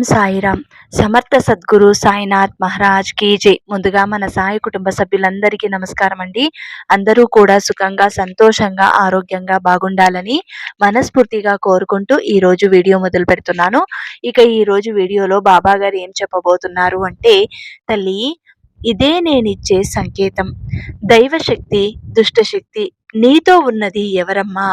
ఓం సాయిరామ్ సమర్థ సద్గురు సాయినాథ్ మహారాజ్ కీ ముందుగా మన సాయి కుటుంబ సభ్యులందరికీ నమస్కారం అండి అందరూ కూడా సుఖంగా సంతోషంగా ఆరోగ్యంగా బాగుండాలని మనస్ఫూర్తిగా కోరుకుంటూ ఈ రోజు వీడియో మొదలు పెడుతున్నాను. ఇక ఈ రోజు వీడియోలో బాబా గారు ఏం చెప్పబోతున్నారు అంటే తల్లి ఇదే నేనిచ్చే సంకేతం. దైవశక్తి దుష్టశక్తి నీతో ఉన్నది ఎవరమ్మా?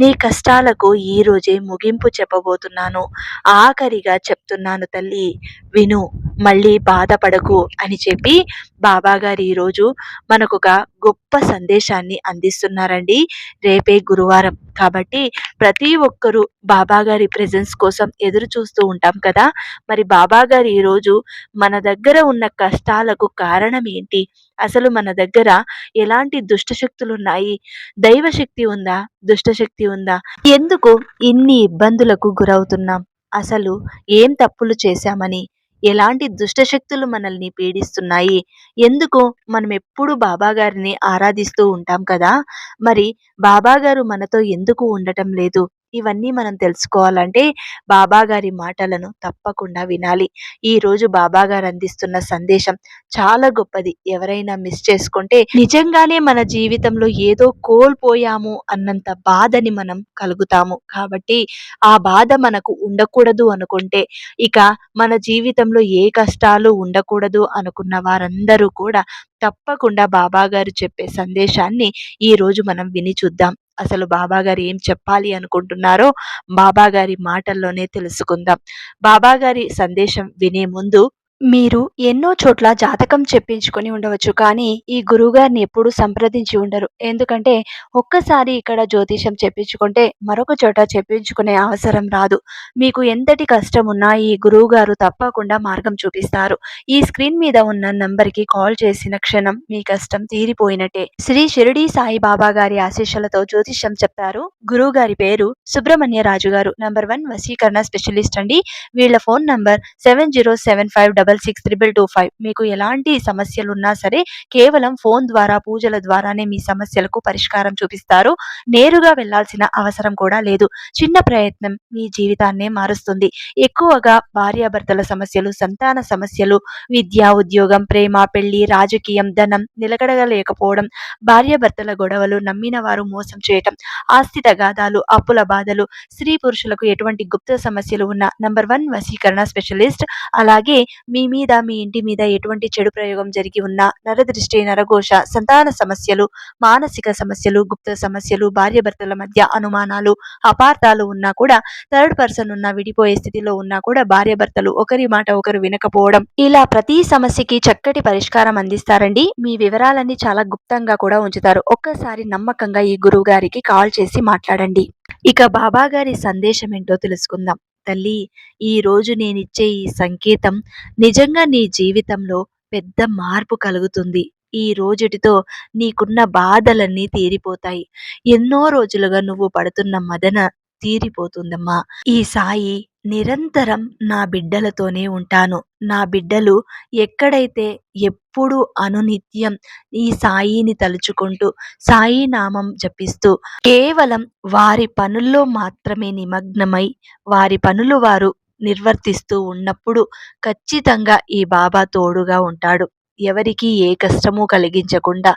నీ కష్టాలకు ఈ రోజే ముగింపు చెప్పబోతున్నాను. ఆఖరిగా చెప్తున్నాను తల్లి విను మళ్ళీ బాధపడకు అని చెప్పి బాబాగారు ఈరోజు మనకు ఒక గొప్ప సందేశాన్ని అందిస్తున్నారండి. రేపే గురువారం కాబట్టి ప్రతి ఒక్కరూ బాబాగారి ప్రజెన్స్ కోసం ఎదురు చూస్తూ ఉంటాం కదా. మరి బాబాగారు ఈరోజు మన దగ్గర ఉన్న కష్టాలకు కారణం ఏంటి? అసలు మన దగ్గర ఎలాంటి దుష్టశక్తులు ఉన్నాయి? దైవశక్తి ఉందా? దుష్టశక్తి ఉందా? ఎందుకు ఇన్ని ఇబ్బందులకు గురవుతున్నాం? అసలు ఏం తప్పులు చేశామని? ఎలాంటి దుష్టశక్తులు మనల్ని పీడిస్తున్నాయి? ఎందుకు మనం ఎప్పుడు బాబా గారిని ఆరాధిస్తూ ఉంటాం కదా? మరి బాబా గారు మనతో ఎందుకు ఉండటం లేదు? ఇవన్నీ మనం తెలుసుకోవాలంటే బాబా గారి మాటలను తప్పకుండా వినాలి. ఈ రోజు బాబా గారు అందిస్తున్న సందేశం చాలా గొప్పది. ఎవరైనా మిస్ చేసుకుంటే నిజంగానే మన జీవితంలో ఏదో కోల్పోయాము అన్నంత బాధని మనం కలుగుతాము. కాబట్టి ఆ బాధ మనకు ఉండకూడదు అనుకుంటే ఇక మన జీవితంలో ఏ కష్టాలు ఉండకూడదు అనుకున్న వారందరూ కూడా తప్పకుండా బాబా గారు చెప్పే సందేశాన్ని ఈ రోజు మనం విని చూద్దాం. అసలు బాబా గారు ఏం చెప్పాలి అనుకుంటున్నారో బాబా గారి మాటల్లోనే తెలుసుకుందాం. బాబా గారి సందేశం వినే ముందు మీరు ఎన్నో చోట్ల జాతకం చెప్పించుకొని ఉండవచ్చు కానీ ఈ గురువుగారిని ఎప్పుడూ సంప్రదించి ఉండరు. ఎందుకంటే ఒక్కసారి ఇక్కడ జ్యోతిషం చెప్పించుకుంటే మరొక చోట చెప్పించుకునే అవసరం రాదు. మీకు ఎంతటి కష్టం ఉన్నా ఈ గురువు గారు తప్పకుండా మార్గం చూపిస్తారు. ఈ స్క్రీన్ మీద ఉన్న నంబర్కి కాల్ చేసిన క్షణం మీ కష్టం తీరిపోయినట్టే. శ్రీ షిరిడి సాయి బాబా గారి ఆశీస్సులతో జ్యోతిషం చెప్తారు. గురువు గారి పేరు సుబ్రహ్మణ్య రాజు గారు నంబర్ వన్ వసీకరణ స్పెషలిస్ట్ అండి. వీళ్ళ phone number seven zero seven five double six triple two five మీకు ఎలాంటి సమస్యలు ఉన్నా సరే కేవలం ఫోన్ ద్వారా పూజల ద్వారానే మీ సమస్యలకు పరిష్కారం చూపిస్తారు. నేరుగా వెళ్ళాల్సిన అవసరం కూడా లేదు. చిన్న ప్రయత్నం మీ జీవితాన్నే మారుస్తుంది. ఎక్కువగా భార్యాభర్తల సమస్యలు సంతాన సమస్యలు విద్య ఉద్యోగం ప్రేమ పెళ్ళి రాజకీయం ధనం నిలకడగలేకపోవడం భార్యాభర్తల గొడవలు నమ్మిన వారు మోసం చేయటం ఆస్తి తగాదాలు అప్పుల బాధలు స్త్రీ పురుషులకు ఎటువంటి గుప్త సమస్యలు ఉన్న నంబర్ వన్ వశీకరణ స్పెషలిస్ట్ అలాగే మీ మీ మీద మీ ఇంటి మీద ఎటువంటి చెడు ప్రయోగం జరిగి ఉన్నా నరదృష్టి నరఘోష సంతాన సమస్యలు మానసిక సమస్యలు గుప్త సమస్యలు భార్యభర్తల మధ్య అనుమానాలు అపార్థాలు ఉన్నా కూడా థర్డ్ పర్సన్ ఉన్న విడిపోయే స్థితిలో ఉన్నా కూడా భార్యభర్తలు ఒకరి మాట ఒకరు వినకపోవడం ఇలా ప్రతి సమస్యకి చక్కటి పరిష్కారం అందిస్తారండి. మీ వివరాలన్నీ చాలా గుప్తంగా కూడా ఉంచుతారు. ఒక్కసారి నమ్మకంగా ఈ గురువు గారికి కాల్ చేసి మాట్లాడండి. ఇక బాబా గారి సందేశం ఏంటో తెలుసుకుందాం. తల్లి ఈ రోజు నేనిచ్చే ఈ సంకేతం నిజంగా నీ జీవితంలో పెద్ద మార్పు కలుగుతుంది. ఈ రోజుటితో నీకున్న బాధలన్నీ తీరిపోతాయి. ఎన్నో రోజులుగా నువ్వు పడుతున్న మదన తీరిపోతుందమ్మా. ఈ సాయి నిరంతరం నా బిడ్డలతోనే ఉంటాను. నా బిడ్డలు ఎక్కడైతే ఎప్పుడు అనునిత్యం ఈ సాయిని తలుచుకుంటూ సాయి నామం జపిస్తూ కేవలం వారి పనుల్లో మాత్రమే నిమగ్నమై వారి పనులు వారు నిర్వర్తిస్తూ ఉన్నప్పుడు ఖచ్చితంగా ఈ బాబా తోడుగా ఉంటాడు. ఎవరికి ఏ కష్టము కలిగించకుండా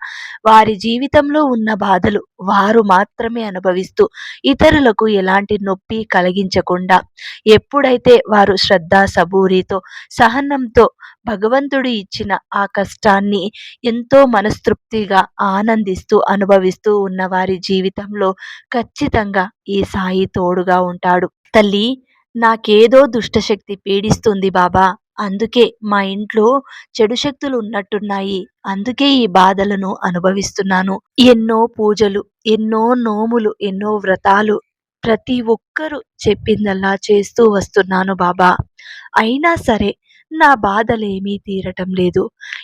వారి జీవితంలో ఉన్న బాధలు వారు మాత్రమే అనుభవిస్తూ ఇతరులకు ఎలాంటి నొప్పి కలిగించకుండా ఎప్పుడైతే వారు శ్రద్ధ సబూరితో సహనంతో భగవంతుడు ఇచ్చిన ఆ కష్టాన్ని ఎంతో మనస్తృప్తిగా ఆనందిస్తూ అనుభవిస్తూ ఉన్న వారి జీవితంలో ఖచ్చితంగా ఈ సాయి తోడుగా ఉంటాడు. తల్లి నాకేదో దుష్టశక్తి పీడిస్తుంది బాబా. అందుకే మా ఇంట్లో చెడు శక్తులు ఉన్నట్టున్నాయి అందుకే ఈ బాధలను అనుభవిస్తున్నాను. ఎన్నో పూజలు ఎన్నో నోములు ఎన్నో వ్రతాలు ప్రతి ఒక్కరూ చెప్పిందల్లా చేస్తూ వస్తున్నాను బాబా. అయినా సరే నా బాధలేమీ తీరటం లేదు.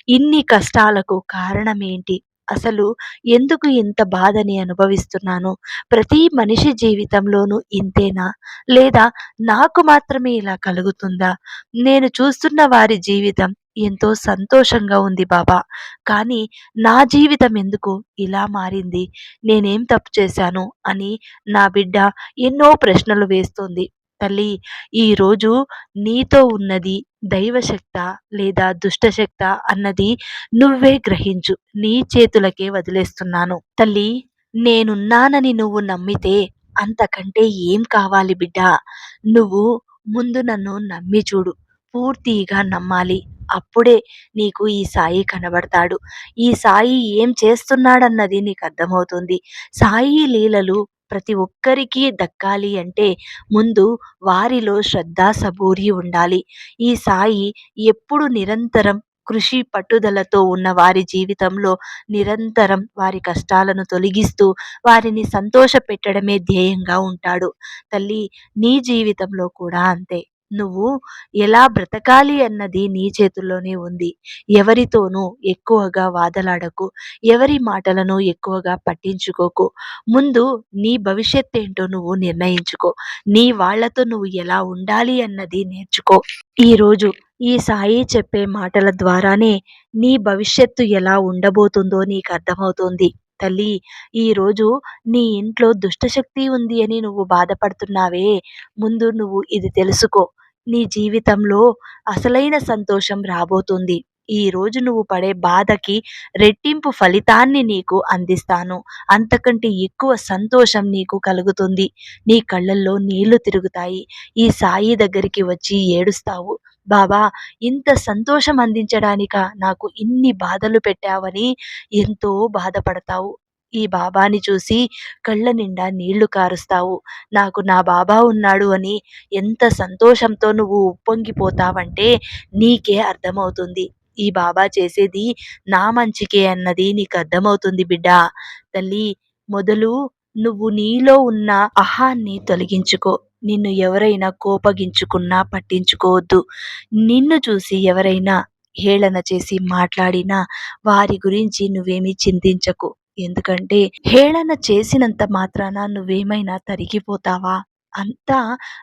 ఇన్ని కష్టాలకు కారణమేంటి? అసలు ఎందుకు ఇంత బాధని అనుభవిస్తున్నాను? ప్రతి మనిషి జీవితంలోనూ ఇంతేనా? లేదా నాకు మాత్రమే ఇలా కలుగుతుందా? నేను చూస్తున్న వారి జీవితం ఎంతో సంతోషంగా ఉంది బాబా. కానీ నా జీవితం ఎందుకు ఇలా మారింది? నేనేం తప్పు చేశాను? అని నా బిడ్డ ఎన్నో ప్రశ్నలు వేస్తుంది. తల్లి ఈరోజు నీతో ఉన్నది దైవశక్త లేదా దుష్టశక్త అన్నది నువ్వే గ్రహించు. నీ చేతులకే వదిలేస్తున్నాను. తల్లి నేనున్నానని నువ్వు నమ్మితే అంతకంటే ఏం కావాలి బిడ్డ? నువ్వు ముందు నన్ను నమ్మి చూడు. పూర్తిగా నమ్మాలి. అప్పుడే నీకు ఈ సాయి కనబడతాడు. ఈ సాయి ఏం చేస్తున్నాడన్నది నీకు అర్థమవుతుంది. సాయి లీలలు ప్రతి ఒక్కరికి దక్కాలి అంటే ముందు వారిలో శ్రద్ధ సబూరి ఉండాలి. ఈ సాయి ఎప్పుడు నిరంతరం కృషి పట్టుదలతో ఉన్న వారి జీవితంలో నిరంతరం వారి కష్టాలను తొలగిస్తూ వారిని సంతోష పెట్టడమే ధ్యేయంగా ఉంటాడు. తల్లి నీ జీవితంలో కూడా అంతే. నువ్వు ఎలా బ్రతకాలి అన్నది నీ చేతుల్లోనే ఉంది. ఎవరితోనూ ఎక్కువగా వాదలాడకు ఎవరి మాటలను ఎక్కువగా పట్టించుకోకు. ముందు నీ భవిష్యత్ ఏంటో నువ్వు నిర్ణయించుకో. నీ వాళ్ళతో నువ్వు ఎలా ఉండాలి అన్నది నేర్చుకో. ఈరోజు ఈ సాయి చెప్పే మాటల ద్వారానే నీ భవిష్యత్తు ఎలా ఉండబోతుందో నీకు అర్థమవుతుంది. తల్లి ఈరోజు నీ ఇంట్లో దుష్టశక్తి ఉంది అని నువ్వు బాధపడుతున్నావే. ముందు నువ్వు ఇది తెలుసుకో. నీ జీవితంలో అసలైన సంతోషం రాబోతుంది. ఈ రోజు నువ్వు పడే బాధకి రెట్టింపు ఫలితాన్ని నీకు అందిస్తాను. అంతకంటే ఎక్కువ సంతోషం నీకు కలుగుతుంది. నీ కళ్ళల్లో నీళ్ళు తిరుగుతాయి. ఈ సాయి దగ్గరికి వచ్చి ఏడుస్తావు బాబా ఇంత సంతోషం అందించడానిక? నాకు ఇన్ని బాధలు పెట్టావని ఎంతో బాధపడతావు. ఈ బాబాని చూసి కళ్ళ నిండా నీళ్ళు కారుస్తావు. నాకు నా బాబా ఉన్నాడు అని ఎంత సంతోషంతో నువ్వు ఉప్పొంగిపోతావంటే నీకే అర్థమవుతుంది. ఈ బాబా చేసేది నా మంచికే అన్నది నీకు అర్థమవుతుంది బిడ్డ. తల్లి మొదలు నువ్వు నీలో ఉన్న అహాన్ని తొలగించుకో. నిన్ను ఎవరైనా కోపగించుకున్నా పట్టించుకోవద్దు. నిన్ను చూసి ఎవరైనా హేళన చేసి మాట్లాడినా వారి గురించి నువ్వేమీ చింతించకు. ఎందుకంటే హేళన చేసినంత మాత్రాన నువ్వేమైనా తరిగిపోతావా? అంతా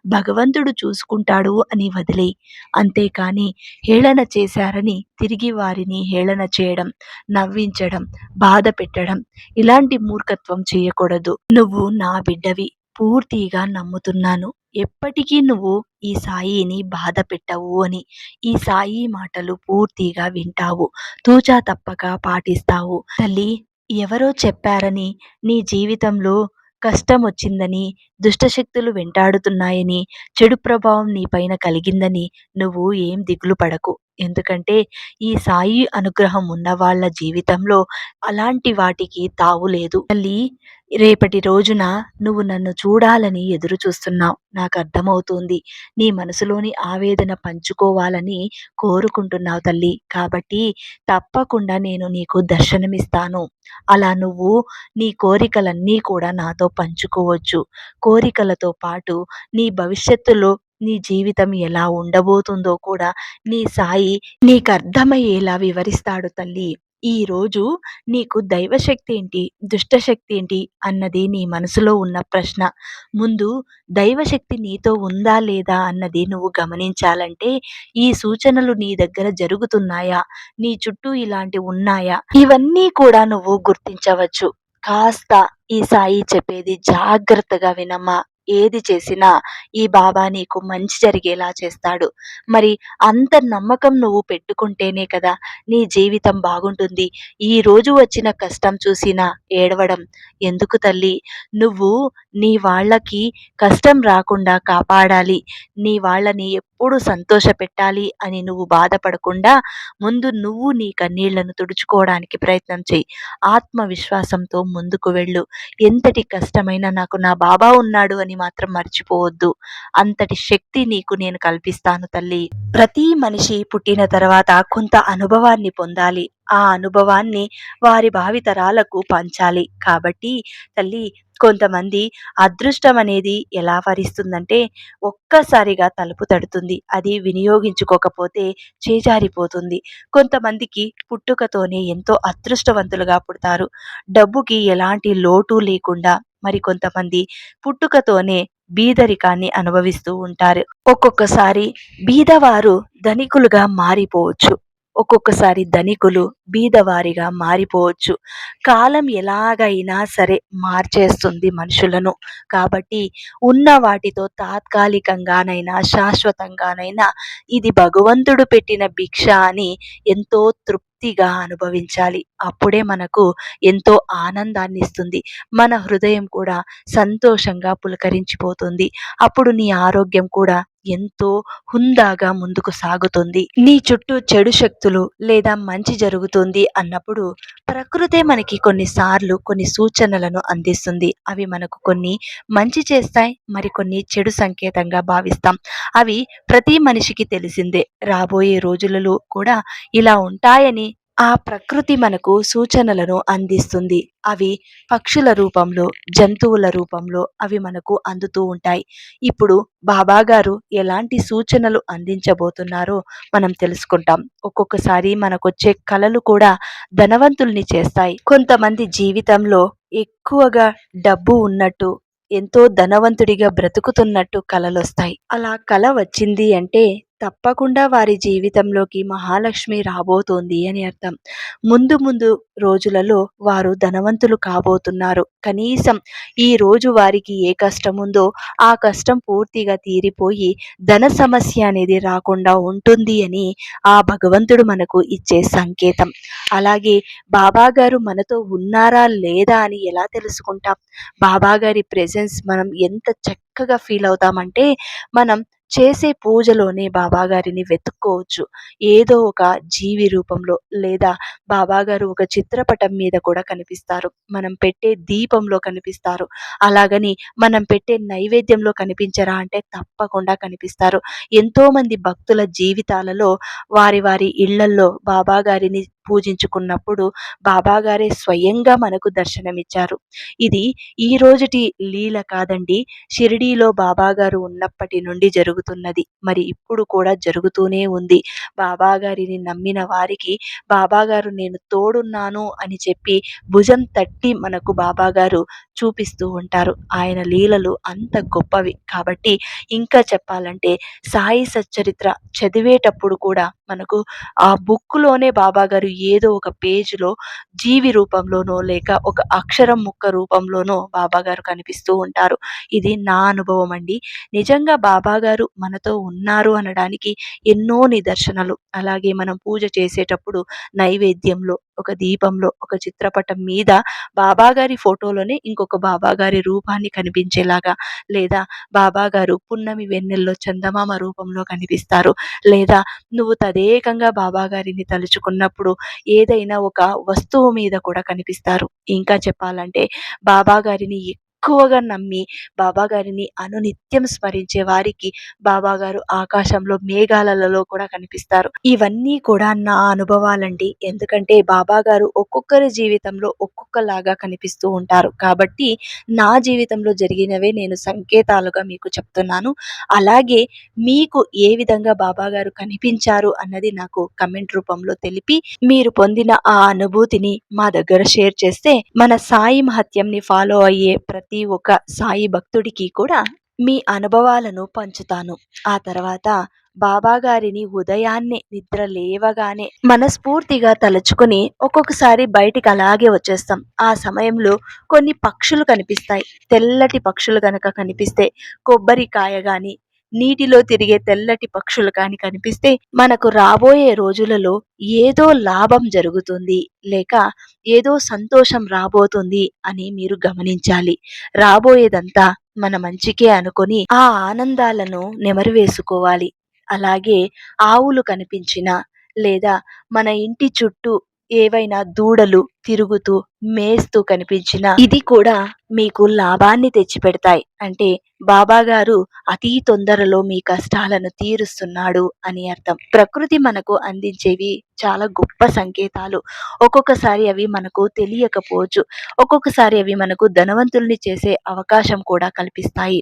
భగవంతుడు చూసుకుంటాడు అని వదిలే అంతేకాని హేళన చేశారని తిరిగి వారిని హేళన చేయడం నవ్వించడం బాధ పెట్టడం ఇలాంటి మూర్ఖత్వం చేయకూడదు. నువ్వు నా బిడ్డవి పూర్తిగా నమ్ముతున్నాను. ఎప్పటికీ నువ్వు ఈ సాయిని బాధ పెట్టవు అని ఈ సాయి మాటలు పూర్తిగా వింటావు. తూచా తప్పక పాటిస్తావు. తల్లి ఎవరో చెప్పారని నీ జీవితంలో కష్టం వచ్చిందని దుష్టశక్తులు వెంటాడుతున్నాయని చెడు ప్రభావం నీ పైన కలిగిందని నువ్వు ఏం దిగులు పడకు ఎందుకంటే ఈ సాయి అనుగ్రహం ఉన్న వాళ్ళ జీవితంలో అలాంటి వాటికి తావు లేదు. మళ్ళీ రేపటి రోజున నువ్వు నన్ను చూడాలని ఎదురు చూస్తున్నావు. నాకు అర్థమవుతుంది. నీ మనసులోని ఆవేదన పంచుకోవాలని కోరుకుంటున్నావు తల్లి. కాబట్టి తప్పకుండా నేను నీకు దర్శనమిస్తాను. అలా నువ్వు నీ కోరికలన్నీ కూడా నాతో పంచుకోవచ్చు. కోరికలతో పాటు నీ భవిష్యత్తులో నీ జీవితం ఎలా ఉండబోతుందో కూడా నీ సాయి నీకు అర్థమయ్యేలా వివరిస్తాడు తల్లి. ఈ రోజు నీకు దైవశక్తి ఏంటి? దుష్టశక్తి ఏంటి? అన్నది నీ మనసులో ఉన్న ప్రశ్న. ముందు దైవశక్తి నీతో ఉందా లేదా అన్నది నువ్వు గమనించాలంటే ఈ సూచనలు నీ దగ్గర జరుగుతున్నాయా? నీ చుట్టూ ఇలాంటి ఉన్నాయా? ఇవన్నీ కూడా నువ్వు గుర్తించవచ్చు. కాస్త ఈ సాయి చెప్పేది జాగ్రత్తగా వినమ్మా. ఏది చేసినా ఈ బాబా నీకు మంచి జరిగేలా చేస్తాడు. మరి అంత నమ్మకం నువ్వు పెట్టుకుంటేనే కదా నీ జీవితం బాగుంటుంది. ఈ రోజు వచ్చిన కష్టం చూసినా ఏడవడం. ఎందుకు తల్లి? నువ్వు నీ వాళ్ళకి కష్టం రాకుండా కాపాడాలి. నీ వాళ్ళని ఎప్పుడు సంతోష పెట్టాలి అని నువ్వు బాధపడకుండా ముందు నువ్వు నీ కన్నీళ్ళను తుడుచుకోవడానికి ప్రయత్నం చేయి. ఆత్మవిశ్వాసంతో ముందుకు వెళ్ళు. ఎంతటి కష్టమైనా నాకు నా బాబా ఉన్నాడు అని మాత్రం మర్చిపోవద్దు. అంతటి శక్తి నీకు నేను కల్పిస్తాను తల్లి. ప్రతి మనిషి పుట్టిన తర్వాత కొంత అనుభవాన్ని పొందాలి. ఆ అనుభవాన్ని వారి భావితరాలకు పంచాలి. కాబట్టి తల్లి కొంతమంది అదృష్టం అనేది ఎలా వరిస్తుందంటే ఒక్కసారిగా తలుపు తడుతుంది. అది వినియోగించుకోకపోతే చేజారిపోతుంది. కొంతమందికి పుట్టుకతోనే ఎంతో అదృష్టవంతులుగా పుడతారు. డబ్బుకి ఎలాంటి లోటు లేకుండా మరి కొంతమంది పుట్టుకతోనే బీదరికాన్ని అనుభవిస్తూ ఉంటారు. ఒక్కొక్కసారి బీదవారు ధనికులుగా మారిపోవచ్చు. ఒక్కొక్కసారి ధనికులు బీదవారిగా మారిపోవచ్చు. కాలం ఎలాగైనా సరే మార్చేస్తుంది మనుషులను. కాబట్టి ఉన్న వాటితో తాత్కాలికంగానైనా శాశ్వతంగానైనా ఇది భగవంతుడు పెట్టిన భిక్ష అని ఎంతో తృప్తి తృప్తిగా అనుభవించాలి. అప్పుడే మనకు ఎంతో ఆనందాన్ని ఇస్తుంది మన హృదయం కూడా సంతోషంగా పులకరించిపోతుంది. అప్పుడు నీ ఆరోగ్యం కూడా ఎంతో హుందాగా ముందుకు సాగుతుంది. నీ చుట్టూ చెడు శక్తులు లేదా మంచి జరుగుతుంది అన్నప్పుడు ప్రకృతే మనకి కొన్నిసార్లు కొన్ని సూచనలను అందిస్తుంది. అవి మనకు కొన్ని మంచి చేస్తాయి మరికొన్ని చెడు సంకేతంగా భావిస్తాం. అవి ప్రతి మనిషికి తెలిసిందే. రాబోయే రోజులలో కూడా ఇలా ఉంటాయని ఆ ప్రకృతి మనకు సూచనలను అందిస్తుంది. అవి పక్షుల రూపంలో జంతువుల రూపంలో అవి మనకు అందుతూ ఉంటాయి. ఇప్పుడు బాబా గారు ఎలాంటి సూచనలు అందించబోతున్నారో మనం తెలుసుకుంటాం. ఒక్కొక్కసారి మనకొచ్చే కళలు కూడా ధనవంతుల్ని చేస్తాయి. కొంతమంది జీవితంలో ఎక్కువగా డబ్బు ఉన్నట్టు ఎంతో ధనవంతుడిగా బ్రతుకుతున్నట్టు కలలొస్తాయి. అలా కల వచ్చింది అంటే తప్పకుండా వారి జీవితంలోకి మహాలక్ష్మి రాబోతోంది అని అర్థం. ముందు ముందు రోజులలో వారు ధనవంతులు కాబోతున్నారు. కనీసం ఈ రోజు వారికి ఏ కష్టం ఉందో ఆ కష్టం పూర్తిగా తీరిపోయి ధన సమస్య అనేది రాకుండా ఉంటుంది అని ఆ భగవంతుడు మనకు ఇచ్చే సంకేతం. అలాగే బాబా గారు మనతో ఉన్నారా లేదా అని ఎలా తెలుసుకుంటాం? బాబా గారి ప్రెజెన్స్ మనం ఎంత చక్కగా ఫీల్ అవుతామంటే మనం చేసే పూజలోనే బాబాగారిని వెతుక్కోవచ్చు. ఏదో ఒక జీవి రూపంలో లేదా బాబాగారు ఒక చిత్రపటం మీద కూడా కనిపిస్తారు. మనం పెట్టే దీపంలో కనిపిస్తారు. అలాగని మనం పెట్టే నైవేద్యంలో కనిపించరా అంటే తప్పకుండా కనిపిస్తారు. ఎంతోమంది భక్తుల జీవితాలలో వారి వారి ఇళ్ళల్లో బాబాగారిని పూజించుకున్నప్పుడు బాబాగారే స్వయంగా మనకు దర్శనమిచ్చారు. ఇది ఈ రోజుటి లీల కాదండి షిరిడీలో బాబాగారు ఉన్నప్పటి నుండి జరుగుతున్నది. మరి ఇప్పుడు కూడా జరుగుతూనే ఉంది. బాబాగారిని నమ్మిన వారికి బాబాగారు నేను తోడున్నాను అని చెప్పి భుజం తట్టి మనకు బాబాగారు చూపిస్తూ ఉంటారు. ఆయన లీలలు అంత గొప్పవి. కాబట్టి ఇంకా చెప్పాలంటే సాయి సచ్చరిత్ర చదివేటప్పుడు కూడా మనకు ఆ బుక్లోనే బాబాగారు ఏదో ఒక పేజీలో జీవి రూపంలోనో లేక ఒక అక్షరం ముక్క రూపంలోనో బాబాగారు కనిపిస్తూ ఉంటారు. ఇది నా అనుభవం అండి. నిజంగా బాబాగారు మనతో ఉన్నారు అనడానికి ఎన్నో నిదర్శనలు. అలాగే మనం పూజ చేసేటప్పుడు నైవేద్యంలో ఒక దీపంలో ఒక చిత్రపటం మీద బాబాగారి ఫోటోలోనే ఇంకొక ఒక బాబాగారి రూపాన్ని కనిపించేలాగా లేదా బాబాగారు పున్నమి వెన్నెల్లో చందమామ రూపంలో కనిపిస్తారు. లేదా నువ్వు తదేకంగా బాబాగారిని తలుచుకున్నప్పుడు ఏదైనా ఒక వస్తువు మీద కూడా కనిపిస్తారు. ఇంకా చెప్పాలంటే బాబాగారిని ఎక్కువగా నమ్మి బాబాగారిని అనునిత్యం స్మరించే వారికి బాబాగారు ఆకాశంలో మేఘాలలో కూడా కనిపిస్తారు. ఇవన్నీ కూడా నా అనుభవాలండి. ఎందుకంటే బాబాగారు ఒక్కొక్కరి జీవితంలో ఒక్కొక్కలాగా కనిపిస్తూ ఉంటారు. కాబట్టి నా జీవితంలో జరిగినవే నేను సంకేతాలుగా మీకు చెప్తున్నాను. అలాగే మీకు ఏ విధంగా బాబాగారు కనిపించారు అన్నది నాకు కమెంట్ రూపంలో తెలిపి మీరు పొందిన ఆ అనుభూతిని మా దగ్గర షేర్ చేస్తే మన సాయి మహత్యంని ఫాలో అయ్యే ప్రతి ప్రతి ఒక్క సాయి భక్తుడికి కూడా మీ అనుభవాలను పంచుతాను. ఆ తర్వాత బాబా గారిని ఉదయాన్నే నిద్ర లేవగానే మనస్ఫూర్తిగా తలుచుకుని ఒక్కొక్కసారి బయటికి అలాగే వచ్చేస్తాం. ఆ సమయంలో కొన్ని పక్షులు కనిపిస్తాయి. తెల్లటి పక్షులు కనుక కనిపిస్తే కొబ్బరికాయ గాని నీటిలో తిరిగే తెల్లటి పక్షులు కాని కనిపిస్తే మనకు రాబోయే రోజులలో ఏదో లాభం జరుగుతుంది లేక ఏదో సంతోషం రాబోతుంది అని మీరు గమనించాలి. రాబోయేదంతా మన మంచికే అనుకొని ఆ ఆనందాలను నెమరు వేసుకోవాలి అలాగే ఆవులు కనిపించిన లేదా మన ఇంటి చుట్టూ ఏవైనా దూడలు తిరుగుతూ మేస్తూ కనిపించిన ఇది కూడా మీకు లాభాన్ని తెచ్చిపెడతాయి. అంటే బాబా గారు అతి తొందరలో మీ కష్టాలను తీరుస్తున్నాడు అని అర్థం. ప్రకృతి మనకు అందించేవి చాలా గొప్ప సంకేతాలు. ఒక్కొక్కసారి అవి మనకు తెలియకపోవచ్చు. ఒక్కొక్కసారి అవి మనకు ధనవంతుల్ని చేసే అవకాశం కూడా కల్పిస్తాయి.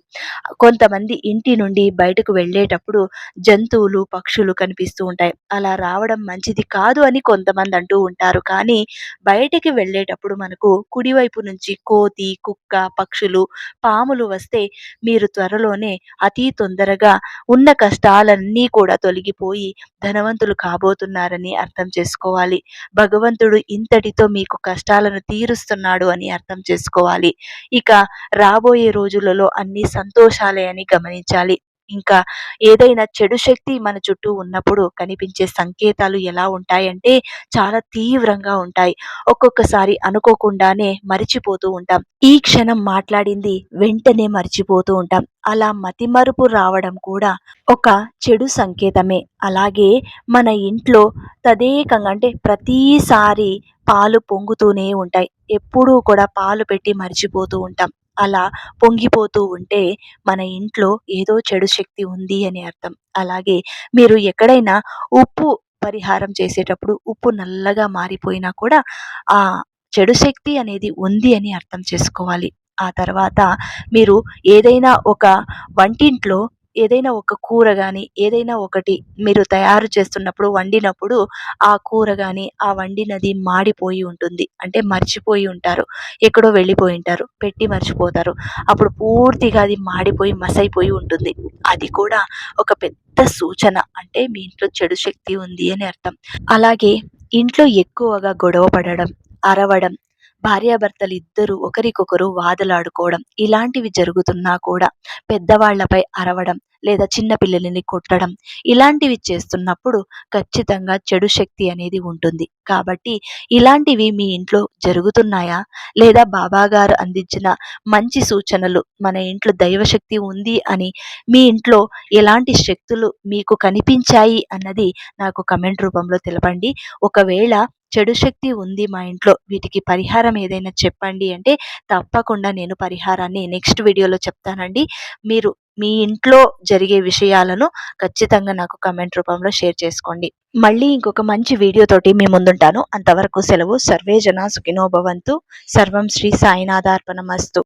కొంతమంది ఇంటి నుండి బయటకు వెళ్ళేటప్పుడు జంతువులు పక్షులు కనిపిస్తూ ఉంటాయి. అలా రావడం మంచిది కాదు అని కొంతమంది అంటూ ఉంటారు. కానీ బయట బయటికి వెళ్ళేటప్పుడు మనకు కుడివైపు నుంచి కోతి, కుక్క, పక్షులు, పాములు వస్తే మీరు త్వరలోనే అతి తొందరగా ఉన్న కష్టాలన్నీ కూడా తొలగిపోయి ధనవంతులు కాబోతున్నారని అర్థం చేసుకోవాలి. భగవంతుడు ఇంతటితో మీకు కష్టాలను తీరుస్తున్నాడు అని అర్థం చేసుకోవాలి. ఇక రాబోయే రోజులలో అన్ని సంతోషాలే అని గమనించాలి. ఇంకా ఏదైనా చెడు శక్తి మన చుట్టూ ఉన్నప్పుడు కనిపించే సంకేతాలు ఎలా ఉంటాయంటే చాలా తీవ్రంగా ఉంటాయి. ఒక్కొక్కసారి అనుకోకుండానే మరిచిపోతూ ఉంటాం. ఈ క్షణం మాట్లాడింది వెంటనే మర్చిపోతూ ఉంటాం. అలా మతిమరుపు రావడం కూడా ఒక చెడు సంకేతమే. అలాగే మన ఇంట్లో తదేకంగా అంటే ప్రతిసారి పాలు పొంగుతూనే ఉంటాయి. ఎప్పుడూ కూడా పాలు పెట్టి మర్చిపోతూ ఉంటాం. అలా పొంగిపోతూ ఉంటే మన ఇంట్లో ఏదో చెడు శక్తి ఉంది అని అర్థం. అలాగే మీరు ఎక్కడైనా ఉప్పు పరిహారం చేసేటప్పుడు ఉప్పు నల్లగా మారిపోయినా కూడా ఆ చెడు శక్తి అనేది ఉంది అని అర్థం చేసుకోవాలి. ఆ తర్వాత మీరు ఏదైనా ఒక వంటింట్లో ఏదైనా ఒక కూర కానీ ఏదైనా ఒకటి మీరు తయారు చేస్తున్నప్పుడు వండినప్పుడు ఆ కూర కానీ ఆ వండినది మాడిపోయి ఉంటుంది. అంటే మర్చిపోయి ఉంటారు. ఎక్కడో వెళ్ళిపోయి ఉంటారు. పెట్టి మర్చిపోతారు. అప్పుడు పూర్తిగా అది మాడిపోయి మసైపోయి ఉంటుంది. అది కూడా ఒక పెద్ద సూచన. అంటే మీ ఇంట్లో చెడు శక్తి ఉంది అని అర్థం. అలాగే ఇంట్లో ఎక్కువగా గొడవ పడడం, అరవడం, భార్యాభర్తలు ఇద్దరు ఒకరికొకరు వాదులాడుకోవడం ఇలాంటివి జరుగుతున్నా కూడా పెద్దవాళ్ళపై అరవడం లేదా చిన్న పిల్లలని కొట్టడం ఇలాంటివి చేస్తున్నప్పుడు ఖచ్చితంగా చెడు శక్తి అనేది ఉంటుంది. కాబట్టి ఇలాంటివి మీ ఇంట్లో జరుగుతున్నాయా? లేదా బాబాగారు అందించిన మంచి సూచనలు మన ఇంట్లో దైవశక్తి ఉంది అని మీ ఇంట్లో ఎలాంటి శక్తులు మీకు కనిపించాయి అన్నది నాకు కమెంట్ రూపంలో తెలపండి. ఒకవేళ చెడు శక్తి ఉంది మా ఇంట్లో వీటికి పరిహారం ఏదైనా చెప్పండి అంటే తప్పకుండా నేను పరిహారాన్ని నెక్స్ట్ వీడియోలో చెప్తానండి. మీరు మీ ఇంట్లో జరిగే విషయాలను ఖచ్చితంగా నాకు కమెంట్ రూపంలో షేర్ చేసుకోండి. మళ్ళీ ఇంకొక మంచి వీడియోతోటి మీ ముందుంటాను. అంతవరకు సెలవు. సర్వే జన సుఖినోభవంతు సర్వం శ్రీ సాయినాథార్పణమస్తు.